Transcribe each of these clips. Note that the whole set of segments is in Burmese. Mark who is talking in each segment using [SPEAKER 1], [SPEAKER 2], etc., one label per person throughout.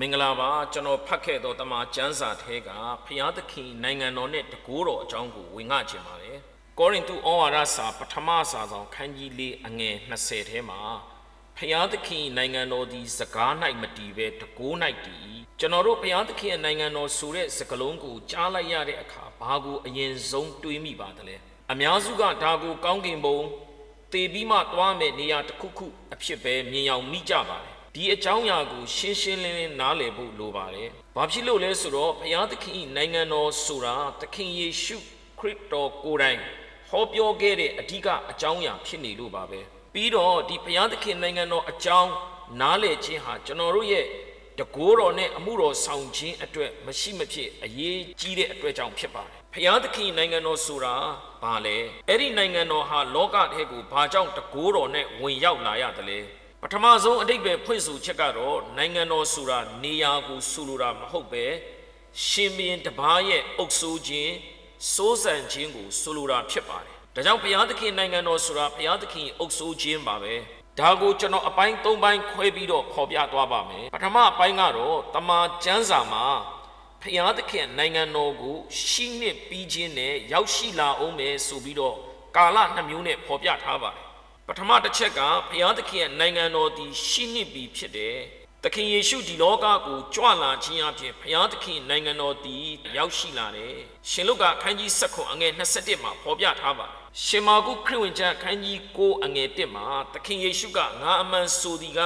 [SPEAKER 1] မင်္ဂလာပါကျွန်တော်ဖတ်ခဲ့သောတမန်ကျမ်းစာထဲကဖျားသခင်နိုင်ငံတော်နဲ့တကိုးတော်အကြောင်းကိုဝင်ငှခြင်းပါတယ်ကောရိန္သုဩဝါဒစာပထမစာဆောင်ခန်းကြီးလေးအငယ်20ထဲမှာဖျားသခင်နိုင်ငံတော်သည်စကား၌မတည်ပဲတကိုး၌တည်ကျွန်တော်တို့ဖျားသခင်ရဲ့နိုင်ငံတော်ဆိုတဲ့စကားလုံးကိုကြားလိုက်ရတဲ့အခါဘာကိုအရင်ဆုံးတွေးမိပါသလဲအများစုကဒါကိုကောင်းကင်ဘုံတည်ပြီးမှသွားမယ်နေရာတစ်ခုခုအဖြစ်ပဲမြင်အောင်မိကြပါတယ် ဒီအကြောင်းအရာကိုရှင်းရှင်းလင်းလင်းနားလည်ဖို့လိုပါတယ်။ဘာဖြစ်လို့လဲဆိုတော့ဘုရားသခင်၏နိုင်ငံတော်ဆိုတာသခင်ယေရှုခရစ်တော်ကိုယ်တိုင်ဟောပြောခဲ့တဲ့အဓိကအကြောင်းအရာဖြစ်နေလို့ပါပဲ။ပြီးတော့ဒီဘုရားသခင်နိုင်ငံတော်အကြောင်းနားလည်ခြင်းဟာကျွန်တော်တို့ရဲ့တကိုးတော်နဲ့အမှုတော်ဆောင်ခြင်းအတွက်မရှိမဖြစ်အရေးကြီးတဲ့အတွက်ကြောင့်ဖြစ်ပါတယ်။ဘုရားသခင်နိုင်ငံတော်ဆိုတာဘာလဲ။အဲ့ဒီနိုင်ငံတော်ဟာလောကထဲကိုဘာကြောင့်တကိုးတော်နဲ့ဝင်ရောက်လာရတယ်လဲ။ ပထမဆုံးအတိတ်ပဲဖွင့်ဆိုချက်ကတော့နိုင်ငံတော်ဆိုတာနေရာကိုဆိုလိုတာမဟုတ်ပဲရှင်ဘရင်တပားရဲ့အုပ်စိုးခြင်းစိုးစံခြင်းကိုဆိုလိုတာဖြစ်ပါတယ်။ဒါကြောင့်ဘုရားသခင်နိုင်ငံတော်ဆိုတာဘုရားသခင်အုပ်စိုးခြင်းပါပဲ။ဒါကိုကျွန်တော်အပိုင်း၃ပိုင်းခွဲပြီးတော့ဖော်ပြသွားပါမယ်။ပထမအပိုင်းကတော့တမန်ကျမ်းစာမှာဖျားသခင်နိုင်ငံတော်ကိုရှိနှစ်ပြီးခြင်းနဲ့ရောက်ရှိလာအောင်မယ်ဆိုပြီးတော့ကာလနှစ်မျိုးနဲ့ဖော်ပြထားပါတယ် ပထမတစ်ချက်ကဘုရားသခင်ရဲ့နိုင်ငံတော်သည်ရှိနှစ်ပြီဖြစ်တယ်။သခင်ယေရှုဒီလောကကိုကြွလာခြင်းအပြင်ဘုရားသခင်နိုင်ငံတော်သည်ရောက်ရှိလာတယ်။ရှင်လုကာအခန်းကြီး7အငယ်21မှာဖော်ပြထားပါတယ်။ရှင်မာကုခရစ်ဝင်ကျမ်းအခန်းကြီး9အငယ်1မှာသခင်ယေရှုကငါအမှန်ဆိုသည်က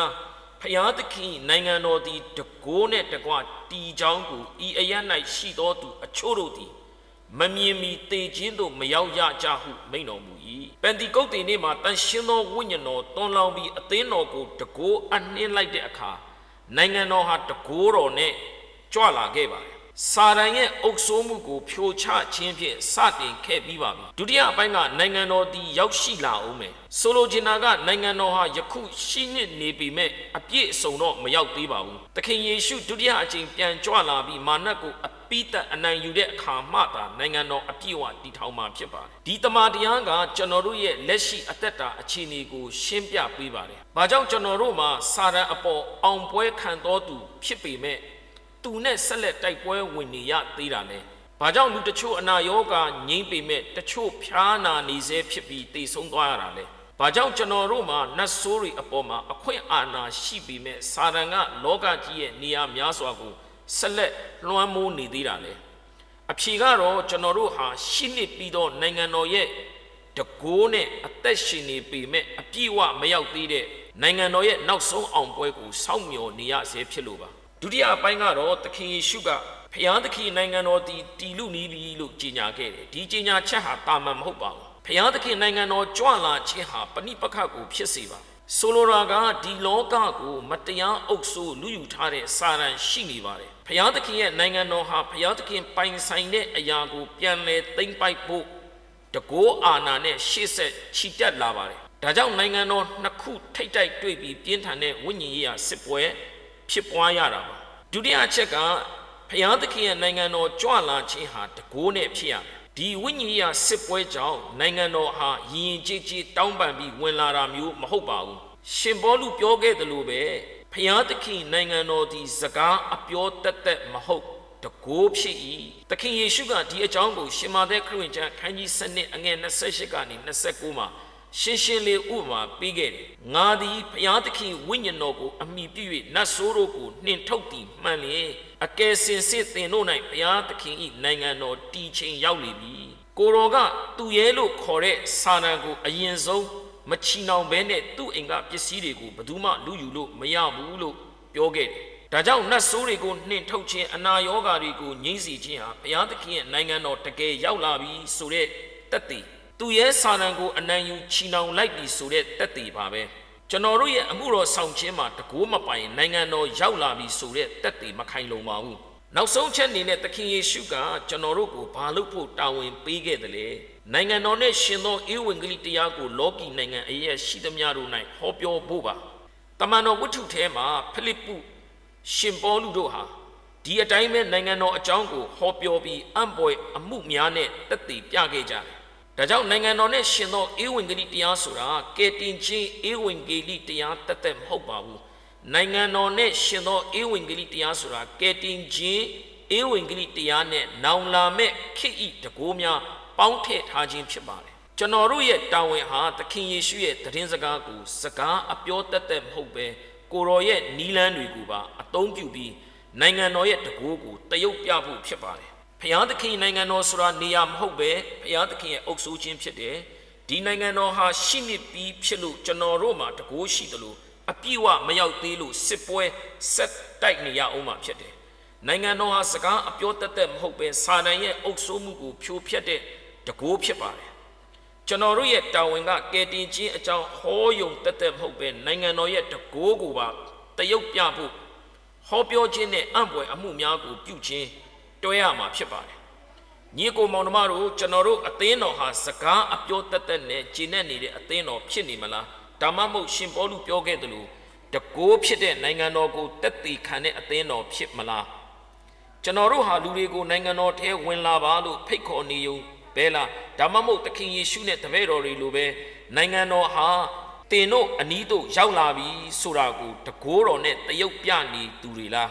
[SPEAKER 1] ဖျားသခင်နိုင်ငံတော်သည်တကိုးနဲ့တကွတီချောင်းကိုဤအရ၌ရှိသောသူအချို့တို့သည် မမြင်မီတေခြင်းသို့မရောက်ရကြဟုမိန့်တော်မူ၏ပန်တီကုတ်တင်နေ့မှာတန်ရှင်းသောဝိညာဉ်တော်တွန်းလောင်းပြီးအသင်းတော်ကိုတကိုးအနှင်းလိုက်တဲ့အခါနိုင်ငံတော်ဟာတကိုးတော်နဲ့ကြွလာခဲ့ပါတယ်စာရန်ရဲ့အုပ်စိုးမှုကိုဖြိုချခြင်းဖြင့်စတင်ခဲ့ပြီးပါပြီဒုတိယအပိုင်းကနိုင်ငံတော်ဒီရောက်ရှိလာအောင်မယ်ဆိုလိုချင်တာကနိုင်ငံတော်ဟာယခုရှိနေနေပြီမဲ့အပြည့်အစုံတော့မရောက်သေးပါဘူးသခင်ယေရှုဒုတိယအကြိမ်ပြန်ကြွလာပြီးမာနတ်ကိုအ ပိသက်အနိုင်ယူတဲ့အခါမှသာနိုင်ငံတော်အပြည့်အဝတည်ထောင်မှာဖြစ်ပါတယ်ဒီတမန်တရားကကျွန်တော်တို့ရဲ့လက်ရှိအသက်တာအခြေအနေကိုရှင်းပြပေးပါတယ်ဘာကြောင့်ကျွန်တော်တို့မှာစာရန်အပေါ်အောင်ပွဲခံတော်သူဖြစ်ပေမဲ့သူနဲ့ဆက်လက်တိုက်ပွဲဝင်နေရသေးတာလဲ။ဘာကြောင့်လူတချို့အနာရောဂါငြိမ့်ပေမဲ့တချို့ဖျားနာနေစေဖြစ်ပြီးတိတ်ဆုံးသွားရတာလဲ။ဘာကြောင့်ကျွန်တော်တို့မှာနတ်ဆိုးတွေအပေါ်မှာအခွင့်အာဏာရှိပေမဲ့စာရန်ကလောကကြီးရဲ့နေရာများစွာကို ဆက်လက်လွှမ်းမိုးနေသေးတာလဲ။အဖြေကတော့ကျွန်တော်တို့ဟာရှင်းနေပြီးတော့နိုင်ငံတော်ရဲ့တကိုးနဲ့အသက်ရှင်နေပေမဲ့အပြည့်အဝမရောက်သေးတဲ့နိုင်ငံတော်ရဲ့နောက်ဆုံးအောင်ပွဲကိုစောင့်မျှော်နေရစေဖြစ်လို့ပါဒုတိယအပိုင်းကတော့သခင်ယေရှုကဖျားသခင်နိုင်ငံတော်တည်တည်လူနီးပြီလို့ကြေညာခဲ့တယ်ဒီကြေညာချက်ဟာတာမန်မဟုတ်ပါဘူးဖျားသခင်နိုင်ငံတော်ကြွလာခြင်းဟာပဏိပခတ်ကိုဖြစ်စေပါ ဆိုလိုတာကဒီလောကကိုမတရားအုပ်ဆိုးလူယူထားတဲ့စာရန်ရှိနေပါတယ်ဖျားသခင်ရဲ့နိုင်ငံတော်ဟာဖျားသခင်ပိုင်ဆိုင်တဲ့အရာကိုပြန်လဲသိမ့်ပိုက်ဖို့တကိုးအာနာနဲ့ရှေ့ဆက်ချီတက်လာပါတယ်ဒါကြောင့်နိုင်ငံတော်နှစ်ခုထိတ်တိုက်တွေ့ပြီးပြင်းထန်တဲ့ဝိညာဉ်ရေးရာစစ်ပွဲဖြစ်ပွားရတာပါဒုတိယအချက်ကဖျားသခင်ရဲ့နိုင်ငံတော်ကြွလာခြင်းဟာတကိုးနဲ့ဖြစ်ရမယ် ဒီဝိညာဉ်ရေးရာစစ်ပွဲကြောင့်နိုင်ငံတော်ဟာယဉ်ကျေးကြီးတောင်းပန်ပြီးဝင်လာတာမျိုးမဟုတ်ပါဘူးရှင်ဘောလူပြောခဲ့သလိုပဲဖျားသခင်နိုင်ငံတော်ဒီစကားအပြောတက်တက်မဟုတ်တကိုးဖြစ်၏သခင်ယေရှုကဒီအကြောင်းကိုရှင်မာသက်ခရစ်ဝင်ကျမ်းခန်းကြီး7အငယ်28ကနေ29မှာ ရှင်းရှင်းလေးဥပမာပေးခဲ့တယ်။ငါသည်ဘုရားသခင်ဝိညာဉ်တော်ကိုအမိပြု၍နတ်ဆိုးတို့ကိုနှင်ထုတ်သည်မှန်လေအကယ်စင်စစ်သင်တို့၌ဘုရားသခင်၏နိုင်ငံတော်တည်ခြင်းရောက်လိမ့်မည်။ကိုရောကသူရဲလို့ခေါ်တဲ့စာနံကိုအရင်ဆုံးမချီနှောင်ဘဲနဲ့သူ့အိမ်ကပစ္စည်းတွေကိုဘယ်သူမှလူယူလို့မရဘူးလို့ပြောခဲ့တယ်။ဒါကြောင့်နတ်ဆိုးတွေကိုနှင်ထုတ်ခြင်းအနာရောဂါတွေကိုငြိမ့်စေခြင်းဟာဘုရားသခင်ရဲ့နိုင်ငံတော်တကယ်ရောက်လာပြီဆိုတဲ့တက်တည် သူရဲ့စာရန်ကိုအနံယူချီနှောင်လိုက်ပြီဆိုတဲ့တက်တည်ပါပဲကျွန်တော်တို့ရဲ့အမှုတော်ဆောင်ခြင်းမှာတကိုးမပိုင်နိုင်ငံတော်ရောက်လာပြီဆိုတဲ့တက်တည်မခိုင်လုံပါဘူးနောက်ဆုံးချက်အနေနဲ့သခင်ယေရှုကကျွန်တော်တို့ကိုဘာလို့ဖို့တာဝန်ပေးခဲ့တယ်လဲနိုင်ငံတော်နဲ့ရှင်သောဧဝံဂေလိတရားကိုလောကီနိုင်ငံအရေးရှိသမျှတို့၌ဟောပြောဖို့ပါတမန်တော်ဝတ္ထုထဲမှာဖိလိပ္ပုရှင်ပေါလုတို့ဟာဒီအတိုင်းပဲနိုင်ငံတော်အကြောင်းကိုဟောပြောပြီးအံ့ပွေအမှုများနဲ့တက်တည်ပြခဲ့ကြတယ် ဒါကြောင့်နိုင်ငံတော်နဲ့ရှင်သောဧဝံဂေလိတရားဆိုတာကယ်တင်ခြင်းဧဝံဂေလိတရားတသက်မဟုတ်ပါဘူးနိုင်ငံတော်နဲ့ရှင်သောဧဝံဂေလိတရားဆိုတာကယ်တင်ခြင်းဧဝံဂေလိတရားနဲ့နောင်လာမဲ့ခေတ်ဤတကိုးများပေါင်းထည့်ထားခြင်းဖြစ်ပါတယ်ကျွန်တော်တို့ရဲ့တာဝန်ဟာသခင်ယေရှုရဲ့သတင်းစကားကိုစကားအပြောတတ်တဲ့မဟုတ်ပဲကိုရောရဲ့နီလန်းတွေကိုပါအသုံးပြုပြီးနိုင်ငံတော်ရဲ့တကိုးကိုတရုပ်ပြဖို့ဖြစ်ပါတယ် ဖျားသခင်နိုင်ငံတော်ဆိုတာနေရာမဟုတ်ပဲဖျားသခင်ရဲ့အုပ်စိုးခြင်းဖြစ်တယ်ဒီနိုင်ငံတော်ဟာရှိမြစ်ပြီးဖြစ်လို့ကျွန်တော်တို့မှာတကိုးရှိတယ်လို့အပြည့်အဝမရောက်သေးလို့စစ်ပွဲဆက်တိုက်နေရအောင်မှာဖြစ်တယ်နိုင်ငံတော်ဟာစကားအပြောတတ်တဲ့မဟုတ်ပဲစာတန်ရဲ့အုပ်စိုးမှုကိုဖြိုဖျက်တဲ့တကိုးဖြစ်ပါတယ်ကျွန်တော်တို့ရဲ့တာဝန်ကကယ်တင်ခြင်းအကြောင်းဟောယုံတတ်တဲ့မဟုတ်ပဲနိုင်ငံတော်ရဲ့တကိုးကိုပါတရုပ်ပြဖို့ဟောပြောခြင်းနဲ့အံ့ဖွယ်အမှုများကိုပြုခြင်း တွဲရမှာဖြစ်ပါတယ်ညီကိုမောင်နှမတို့ကျွန်တော်တို့အသင်းတော်ဟာစကားအပြောတတ်တဲ့နဲ့ဂျင်းနဲ့နေတဲ့အသင်းတော်ဖြစ်နေမလားဒါမှမဟုတ်ရှင်ပေါလုပြောခဲ့သလိုတကိုးဖြစ်တဲ့နိုင်ငံတော်ကိုတက်တည်ခံတဲ့အသင်းတော်ဖြစ်မလားကျွန်တော်တို့ဟာလူတွေကိုနိုင်ငံတော်ထဲဝင်လာပါလို့ဖိတ်ခေါ်နေုံဘဲလားဒါမှမဟုတ်သခင်ယေရှုနဲ့တပည့်တော်တွေလိုပဲနိုင်ငံတော်ဟာတင်တို့အနီးတို့ရောက်လာပြီဆိုတာကိုတကိုးတော်နဲ့တရုပ်ပြနေသူတွေလား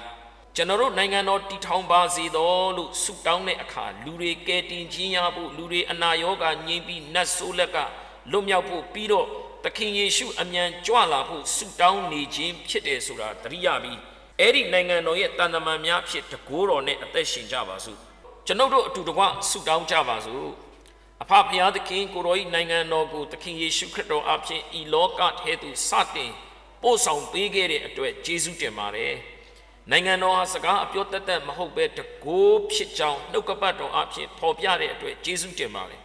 [SPEAKER 1] ကျွန်တော်တို့နိုင်ငံတော်တည်ထောင်ပါစေတော်လို့ဆုတောင်းတဲ့အခါလူတွေကယ်တင်ခြင်းရဖို့လူတွေအနာရောဂါငြိမ်းပြီးနတ်ဆိုးလက်ကလွတ်မြောက်ဖို့ပြီးတော့သခင်ယေရှုအမြန်ကြွလာဖို့ဆုတောင်းနေခြင်းဖြစ်တယ်ဆိုတာသတိရပြီးအဲ့ဒီနိုင်ငံတော်ရဲ့တန်တမန်များဖြစ်တကိုးတော်နဲ့အသက်ရှင်ကြပါစို့ကျွန်ုပ်တို့အတူတကွဆုတောင်းကြပါစို့အဖဖျားသခင်ကိုရောဤနိုင်ငံတော်ကိုသခင်ယေရှုခရစ်တော်အဖင်ဤလောကထဲသို့စတင်ပို့ဆောင်ပေးခဲ့တဲ့အတွက်ယေရှုတင်ပါတယ် နိုင်ငံတော်ဟာစကားအပြောတတ်တတ်မဟုတ်ပဲတကိုးဖြစ်ကြောင်းနှုတ်ကပတ်တော်အဖင်ဖော်ပြတဲ့အတွက်ယေရှုတင်ပါတယ်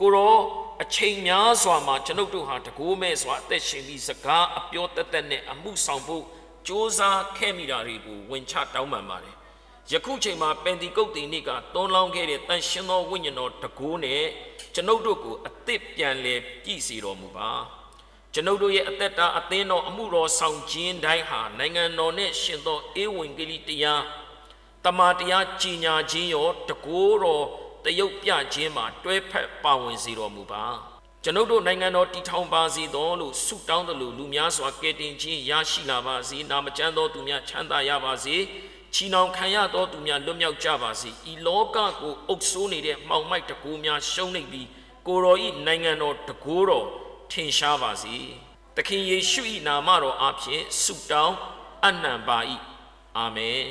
[SPEAKER 1] ကိုရောအချိန်များစွာမှာကျွန်ုပ်တို့ဟာတကိုးမဲ့စွာအသက်ရှင်ပြီးစကားအပြောတတ်တတ်နဲ့အမှုဆောင်ဖို့စ조사ခဲ့မိတာတွေကိုဝင်ချတောင်းပန်ပါတယ်ယခုချိန်မှာပင်တီကုတ်တီနေ့ကတွန်းလောင်းခဲ့တဲ့တန်ရှင်သောဝိညာဉ်တော်တကိုးနဲ့ကျွန်ုပ်တို့ကိုအသစ်ပြန်လဲပြည့်စေတော်မူပါ ကျွန်ုပ်တို့ရဲ့အသက်တာအသင်းတော်အမှုတော်ဆောင်ခြင်းတိုင်းဟာနိုင်ငံတော်နဲ့ရှင်သောဧဝံဂေလိတရားတမန်တရားကြီးညာခြင်းရောတကိုးတော်တရုပ်ပြခြင်းမှာတွဲဖက်ပါဝင်စေတော်မူပါကျွန်ုပ်တို့နိုင်ငံတော်တည်ထောင်ပါစေသောလို့ဆုတောင်းသလိုလူများစွာကယ်တင်ခြင်းရရှိလာပါစေနာမကျမ်းသောသူများချမ်းသာရပါစေချီနှောင်ခံရသောသူများလွတ်မြောက်ကြပါစေဤလောကကိုအုပ်ဆိုးနေတဲ့မှောင်မိုက်တကူများရှုံးနေပြီးကိုတော်ဤနိုင်ငံတော်တကူတော် ထင်ရှားပါစေသခင်ယေရှု၏နာမတော်အဖျင်ဆုတောင်းအနံပါ၏အာမင်